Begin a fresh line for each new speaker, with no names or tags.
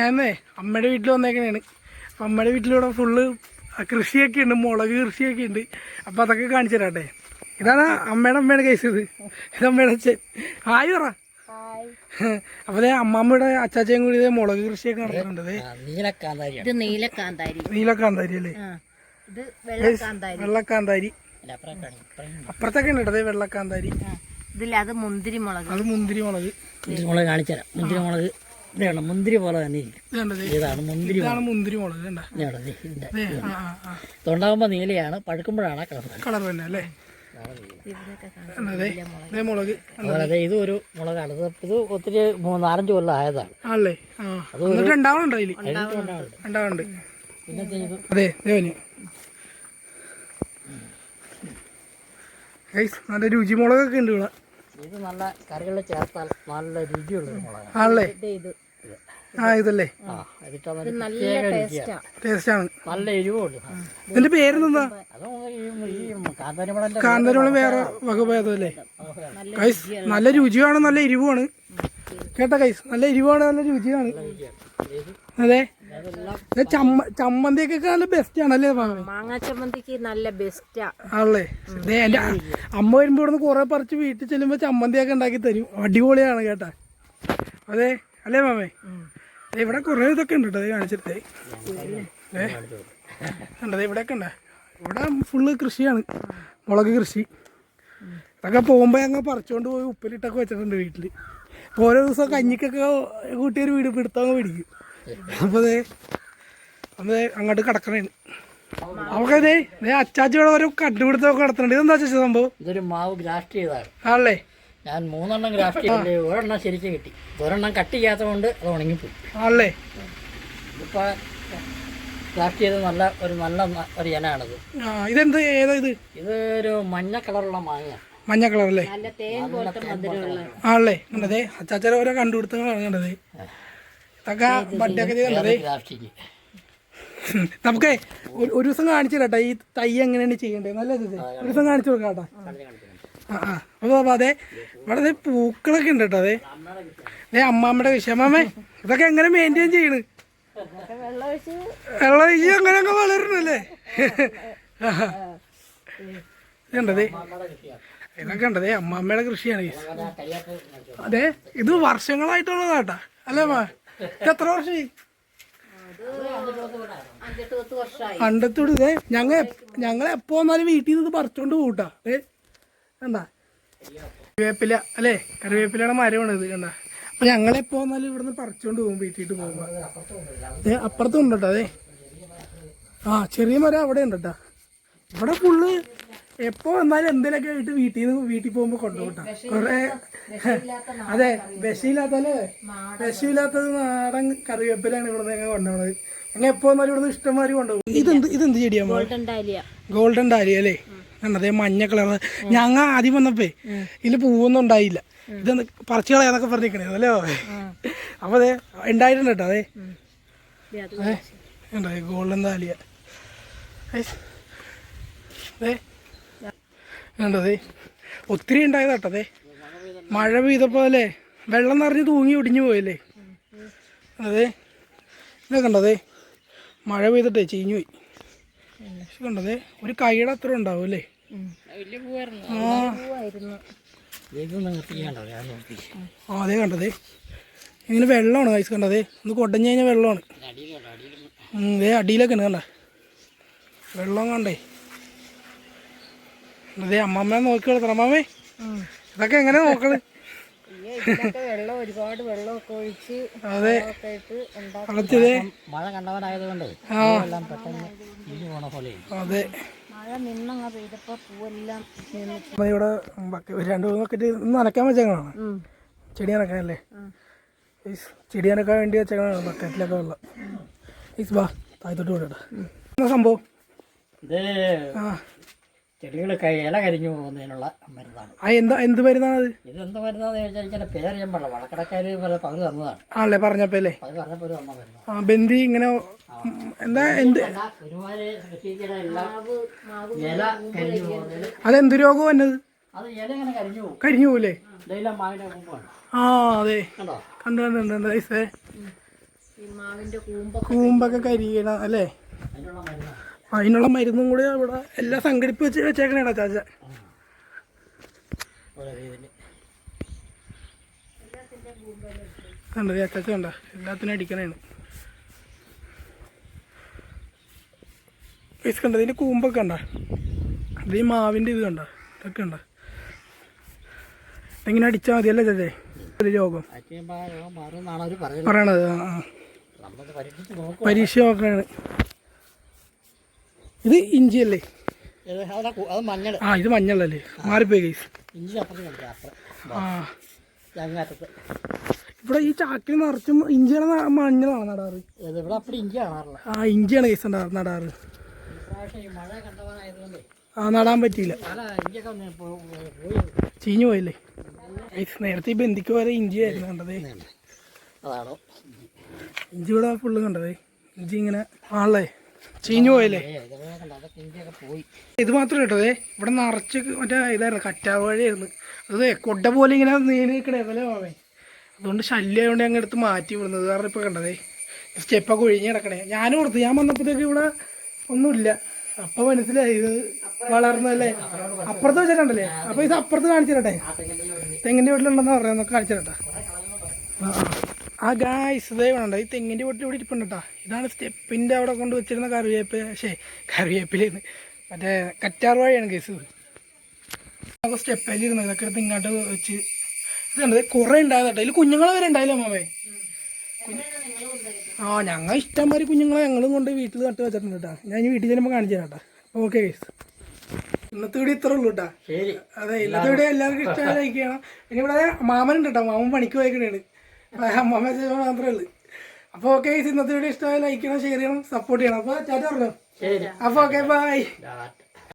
ഞാനേ അമ്മയുടെ വീട്ടിൽ വന്നേക്കണേണ്. അപ്പം അമ്മയുടെ വീട്ടിലൂടെ ഫുള്ള് കൃഷിയൊക്കെ ഉണ്ട് മുളക് കൃഷിയൊക്കെ ഉണ്ട്. അപ്പം അതൊക്കെ കാണിച്ചു തരാട്ടെ. ഇതാണ് അമ്മയുടെ അമ്മയുടെ കേസ് ഇത്. ഇത് അമ്മയുടെ അച്ഛൻ. ഹായ് പറ. അപ്പോൾ അമ്മാമ്മയുടെ അമ്മമ്മയുടെ അച്ചാച്ചയും കൂടി മുളക് കൃഷിയൊക്കെ നടത്തുന്നുണ്ട് ദേ.
നീലക്കാന്താരിയാണ്
ഇത് നീലക്കാന്താരി
നീലക്കാന്താരി അല്ലേ?
ഇത് വെള്ളക്കാന്താരി
അപ്പുറത്തൊക്കെ ഉണ്ട് കേട്ടോ വെള്ളക്കാന്താരി
ഇതിൽ അത് മുന്തിരി മുളക്
അത് മുന്തിരി മുളക്
മുന്തിരി മുളക് കാണിച്ചു തരാം. മുന്തിരി മുളക് ഇതാണ് മുന്തിരി പോലെ തന്നെ ഇരിക്കും. ഇതാണ് മുന്തിരി
ഇതാണ് മുന്തിരി മുളക്
ഇതിന്റെ തൊണ്ടാകുമ്പോൾ നീലയാണ് പഴുക്കുമ്പോഴാണ് കളർ
കളർ തന്നെ അല്ലേ? ദേ
ഇതും ഒരു മുളകാണ്. ഇത് ഒത്തിരി നാലഞ്ച് കൊല്ലം ആയതാണ്.
ആണല്ലേ?
ഉണ്ടാവുന്നുണ്ട്.
അതെ ദേവന് നല്ല രുചിമുളകൊക്കെ ഉണ്ട് ഇവിടെ.
ഇത് നല്ല കറികളിൽ ചേർത്താൽ നല്ല രുചിയുള്ള മുളകാണ്.
ആണല്ലേ?
ഇത്
ആ ഇതല്ലേ?
ആ ഇതിട്ടാൽ നല്ല എരിവുണ്ട്.
ഇതിന്റെ പേരെന്താ? കാന്തരോളം വേറെ വകഭേദമല്ലേ കൈസ് നല്ല രുചിയാണ്. നല്ല എരിവുമാണ്. കേട്ടോ കൈസ് നല്ല എരിവാണ് നല്ല രുചിയാണ്. അതെ? ചമ്മന്തി ചമ്മ ചമ്മന്തിയൊക്കെ നല്ല ബെസ്റ്റ് ആണല്ലേ അല്ലേ
മാങ്ങാ ചമ്മന്തിക്ക് നല്ല ബെസ്റ്റാ
ആണല്ലേ? ദേ എന്റെ അമ്മ വരുമ്പോ ഇവിടുന്ന് കുറെ പറിച്ച് വീട്ടിൽ ചെല്ലുമ്പോൾ ചമ്മന്തിയൊക്കെ ഉണ്ടാക്കി തരും. അടിപൊളിയാണ് കേട്ടാ. അതെ? അല്ലേ മാമേ? ഇവിടെ കുറേ ഇതൊക്കെ ഉണ്ട് കേട്ടോ കാണിച്ചിട്ടേ. ഏ ഉണ്ടത് ഇവിടെയൊക്കെ ഉണ്ട്. ഇവിടെ ഫുള്ള് കൃഷിയാണ് മുളക് കൃഷി. ഇതൊക്കെ പോകുമ്പോൾ ഞങ്ങൾ പറിച്ചുകൊണ്ട് പോയി ഉപ്പിലിട്ടൊക്കെ വെച്ചിട്ടുണ്ട് വീട്ടിൽ ഓരോ ദിവസം കഞ്ഞിക്കൊക്കെ കൂട്ടി ഒരു വീട് പിടുത്തങ്ങ് പിടിക്കും. അപ്പോൾ അതെ അതെ അങ്ങോട്ട് കിടക്കണേണ് അവക്കതേ ദേ അച്ചാച്ചിയുടെ ഓരോ കണ്ടുപിടുത്തമൊക്കെ നടത്തുന്നുണ്ട്. ഇതെന്താ ചേച്ചി സംഭവം?
ഇതൊരു മാവ് ഗ്രാഫ്റ്റ് ചെയ്തതാണ്.
ആണല്ലേ?
ഞാൻ മൂന്നെണ്ണം ഗ്രാഫ്റ്റ് ചെയ്തിട്ട് ഒരെണ്ണം ശരിക്കും കിട്ടി. ഒരെണ്ണം കട്ട് ചെയ്യാത്തത് കൊണ്ട് അത് ഉണങ്ങിപ്പോയി.
ആണല്ലേ?
ഇപ്പോൾ ഗ്രാഫ്റ്റ് ചെയ്ത് നല്ല ഒരു നല്ല ഒരു ഇനമാണിത്
ആ ഇതെന്ത് ഏതാ ഇത്?
ഇത് ഒരു മഞ്ഞ കളറുള്ള മാങ്ങ
മഞ്ഞ കളറല്ലേ? ആണല്ലേ? കണ്ടതേ അച്ചാച്ചര ഓരോ കണ്ടുപിടുത്തങ്ങളാണ് കണ്ടതേ ഇതൊക്കെ ബഡ്ഡൊക്കെ ചെയ്ത് നമുക്കേ ഒരു ദിവസം കാണിച്ചു കേട്ടോ ഈ തൈ എങ്ങനെയാണ് ചെയ്യേണ്ടത്? നല്ലത്. ഒരു ദിവസം കാണിച്ചു കൊടുക്കാം കേട്ടോ. ആ ആ. അപ്പോൾ അപ്പോൾ അതെ. ഇവിടെ പൂക്കളൊക്കെ ഉണ്ട് കേട്ടോ അതെ. ദേ അമ്മാമ്മയുടെ വിഷയം. അമ്മാമ്മേ ഇതൊക്കെ എങ്ങനെ മെയിന്റെയിൻ ചെയ്യണ്?
വെള്ളം ഒഴിച്ച്
വെള്ളം ഒഴിച്ച് അങ്ങനെയൊക്കെ വളരണല്ലേ ഇതുണ്ടതേ ഇതൊക്കെ ഉണ്ടതേ അമ്മാമ്മയുടെ കൃഷിയാണ്. അതെ ഇത് വർഷങ്ങളായിട്ടുള്ളതാട്ടാ അല്ലേ മാ ഇത് എത്ര വർഷമായി? അണ്ടത്തോട് ഇതേ ഞങ്ങൾ ഞങ്ങൾ എപ്പോ വന്നാലും വീട്ടിൽ നിന്ന് പറിച്ചോണ്ട് പോട്ടാ ഏ കണ്ടാ? കറിവേപ്പില അല്ലേ? കറിവേപ്പിലയുടെ മരമാണ് ഇത് കണ്ടാ? അപ്പൊ ഞങ്ങൾ എപ്പോ വന്നാലും ഇവിടുന്ന് പറിച്ചോണ്ട് പോകും വീട്ടിട്ട് പോകുമ്പോ. അതെ അപ്പുറത്തും ഉണ്ട് കേട്ടോ അതെ ആ ചെറിയ മരം അവിടെ ഉണ്ട് കേട്ടോ. ഇവിടെ ഫുള്ള് എപ്പോ വന്നാലും എന്തെങ്കിലുമൊക്കെ ആയിട്ട് വീട്ടിൽ നിന്ന് വീട്ടിൽ പോകുമ്പോ കൊണ്ടുപോട്ടാ കൊറേ അതെ വിശയില്ലാത്തല്ലേ വിശയില്ലാത്തത് നാടൻ കറിവേപ്പിലാണ് ഇവിടെ ഞങ്ങൾ കൊണ്ടുപോകുന്നത് ഞങ്ങൾ എപ്പോ വന്നാലും ഇവിടുന്ന് ഇഷ്ടംമാതിരി കൊണ്ടുപോകും. ഇതെന്ത് ഇതെന്ത് ചെടിയാ
ഗോൾഡൻ ഡാലിയ
അല്ലേ? കണ്ടതേ മഞ്ഞ കളർ ഞങ്ങ ആദ്യം വന്നപ്പേ ഇതിൽ പൂവൊന്നും ഉണ്ടായില്ല. ഇത് പറിച്ചു കളയാന്നൊക്കെ പറഞ്ഞിരിക്കണേ അല്ലേ അപ്പൊ അതെ ഉണ്ടായിട്ടുണ്ട് കേട്ടോ അതെ. അതെ ഉണ്ടേ ഗോൾഡൻ താലിയ. അതെ കണ്ടതേ ഒത്തിരി ഉണ്ടായത് കേട്ടോ അതെ. മഴ പെയ്തപ്പോ അല്ലേ വെള്ളം നിറഞ്ഞ് തൂങ്ങി ഒടിഞ്ഞു പോയല്ലേ? അതെ ഇതൊക്കെ ഉണ്ടതേ മഴ പെയ്തിട്ടേ ചീഞ്ഞു പോയി. കണ്ടതേ ഒരു കൈയുടെ അത്ര ഉണ്ടാവും അല്ലേ? ആ. അതെ കണ്ടത്. ഇങ്ങനെ വെള്ളമാണ് കൈസ് കണ്ടതേ. ഒന്ന് കൊടഞ്ഞു കഴിഞ്ഞാൽ വെള്ളമാണ്. അതേ ദേ അടിയിലൊക്കെ ഉണ്ട് കണ്ട? വെള്ളം കണ്ടേ. അതെ അമ്മമ്മ. നോക്കി അമ്മാമേ ഇതൊക്കെ എങ്ങനെ നോക്കണ്
വെള്ളം ഒരുപാട് വെള്ളമൊക്കെ ഒഴിച്ച്
അതെ.
മഴ കണ്ടവനായതുകൊണ്ട് എല്ലാം പെട്ടെന്ന്
അതെ.
മഴ നിന്നങ്ങ് പെയ്തപ്പോ പൂവെല്ലാം നിന്ന്.
അപ്പൊ ഇവിടെ രണ്ട് മൂന്ന് ബക്കറ്റ് ഇന്ന് നനയ്ക്കാൻ വെച്ചേക്കണാണ് ചെടി നനക്കാനല്ലേ ഈസ് ചെടി നനക്കാൻ വേണ്ടി വെച്ചേക്കണാണ് ബക്കറ്റിലൊക്കെ വെള്ളം. ഈസ് ബാ താഴത്തോട്ട് വിടട്ടെ. സംഭവം? ആ.
ചെടികൾ ഇല കരിഞ്ഞു പോകുന്നതിനുള്ള മരുന്നാണ്.
ആ എന്താ എന്ത് മരുന്നാണത്?
ഇതെന്ത് മരുന്നാന്ന് ചോദിച്ചാൽ ചില പേര് ഞാൻ പറയാം വളക്കടക്കാര് പല പകുതി തന്നതാണ്.
ആണല്ലേ പറഞ്ഞപ്പോലെ അല്ലേ
അത് പറഞ്ഞപ്പോൾ ഒരു തന്ന മരുന്ന്
ആ ബന്ദി ഇങ്ങനെ എന്താ എന്ത്?
ഒരുമാതിരി എല്ലാം ഇല കരിഞ്ഞു പോകുന്നതിൽ
അതെന്ത് രോഗം വന്നത്?
അത് ഇല ഇങ്ങനെ കരിഞ്ഞു പോകും.
കഴിഞ്ഞു പോലേ
ഇതെല്ലാം മാവിന്റെ മുമ്പാണ്
ആ അതെ.
കണ്ടോ?
കണ്ടു കണ്ടു കണ്ടു
ഈ മാവിന്റെ കൂമ്പ
കൂമ്പൊക്കെ കരിയണ അല്ലേ?
അതിനുള്ള മരുന്നാണ്.
അതിനുള്ള മരുന്നും കൂടി ഇവിടെ എല്ലാം സംഘടിപ്പിച്ച് വെച്ച് വെച്ചേക്കണേടാ ചാച്ച. കണ്ടത് ചാച്ച കണ്ട? എല്ലാത്തിനും അടിക്കണേണ്. പൈസ കണ്ട? ഇതിന്റെ കൂമ്പൊക്കെ കണ്ട? ഇത് ഈ മാവിന്റെ ഇത് കണ്ട? ഇതൊക്കെ കണ്ട? ഇങ്ങനെ അടിച്ചാൽ മതിയല്ലേ ചാച്ചേ? ഒരു രോഗം. പറയണത്? പരീക്ഷ നോക്കണാണ്. ഇത്
ഇഞ്ചി അല്ലേ
ആ ഇത് മഞ്ഞളല്ലേ? മാറിപ്പോയി ഗൈസ്
ഇഞ്ചി
ആ. ഇവിടെ ഈ ചാക്കിൽ നിറച്ചും ഇഞ്ചിയാണ് മഞ്ഞളാണ് നടാറ്.
ഇഞ്ചി
ആ ഇഞ്ചിയാണ് ഗൈസ് നടാറ്. ആ നടാൻ പറ്റിയില്ല. ചീഞ്ഞു പോയില്ലേ? നേരത്തെ ഈ ബന്ധിക്ക് വരെ ഇഞ്ചിയായിരുന്നു ആയിരുന്നു
കണ്ടത്
ഇഞ്ചി ഇവിടെ ഫുള്ള് കണ്ടത്. ഇഞ്ചി ഇങ്ങനെ ആണല്ലേ? ചീഞ്ഞു പോയല്ലേ?
ഏ
ഇത് മാത്രം കേട്ടതേ ഇവിടെ നിറച്ച് മറ്റേ ഇതായിരുന്നു കറ്റാവഴയായിരുന്നു അത് കൊട്ട പോലെ ഇങ്ങനെ നീങ്ങി നിൽക്കണേ അതല്ലേ മാമേ? അതുകൊണ്ട് ശല്യം ആയതുകൊണ്ട് ഞങ്ങൾ എടുത്ത് മാറ്റി വിടുന്നത്. കാരണം ഇപ്പോൾ കണ്ടതേ സ്റ്റെപ്പൊക്കെ ഒഴിഞ്ഞ് കിടക്കണേ. ഞാനും ഓർത്ത് ഞാൻ വന്നപ്പോഴത്തേക്ക് ഇവിടെ ഒന്നുമില്ല. അപ്പൊ മനസ്സിലായി ഇത് വളർന്നല്ലേ അപ്പുറത്ത് വെച്ചിട്ടുണ്ടല്ലേ? അപ്പൊ ഇത് അപ്പുറത്ത് കാണിച്ചു തരട്ടെ തെങ്ങിന്റെ വീട്ടിലുണ്ടെന്ന് കാണിച്ചു തരട്ടെ ആ, ഗായ്സ് ഇതേ വേണ്ട ഈ തെങ്ങിന്റെ വീട്ടിൽ ഇവിടെ ഇരിപ്പുണ്ട് കേട്ടോ ഇതാണ് സ്റ്റെപ്പിന്റെ അവിടെ കൊണ്ട് വെച്ചിരുന്ന കറിവേപ്പ് ശേ കറിവേപ്പിലേന്ന് മറ്റേ കറ്റാർ വാഴയാണ് കേസ് നമുക്ക് സ്റ്റെപ്പിലിരുന്നത് ഇതൊക്കെ എടുത്ത് ഇങ്ങോട്ട് വെച്ച്. ഇത് കണ്ടത് കുറേ ഉണ്ടായത് കേട്ടോ ഇതിൽ കുഞ്ഞുങ്ങളെ വരെ ഉണ്ടായില്ല മാമേ ആ ഞങ്ങൾ ഇഷ്ടംമാതിരി കുഞ്ഞുങ്ങളെ ഞങ്ങളും കൊണ്ട് വീട്ടിൽ നട്ട് വെച്ചിട്ടുണ്ട് കേട്ടോ ഞാൻ ഈ വീട്ടിൽ ചെല്ലുമ്പോൾ കാണിച്ചു തരാം കേട്ടോ ഓക്കെ കേസ് ഇന്നത്തെ വീട് ഇത്ര ഉള്ളൂ കേട്ടോ
ശരി.
അതെ ഇന്നത്തെ വീഡിയോ എല്ലാവർക്കും ഇഷ്ടമായി ലൈക്ക് ചെയ്യണം. ഇനി ഇവിടെ മാമനുണ്ട് കേട്ടോ മാമൻ പണിക്ക് പോയിക്കണേണ്. അമ്മ മാത്രമേ ഉള്ളൂ. അപ്പോൾ ഓക്കെ ഇന്നത്തെ വീഡിയോ ഇഷ്ടമായി ലൈക്ക് ചെയ്യണം ഷെയർ ചെയ്യണം സപ്പോർട്ട് ചെയ്യണം. അപ്പോൾ ചാറ്റ പറഞ്ഞു? അപ്പോൾ ഓക്കെ ബൈ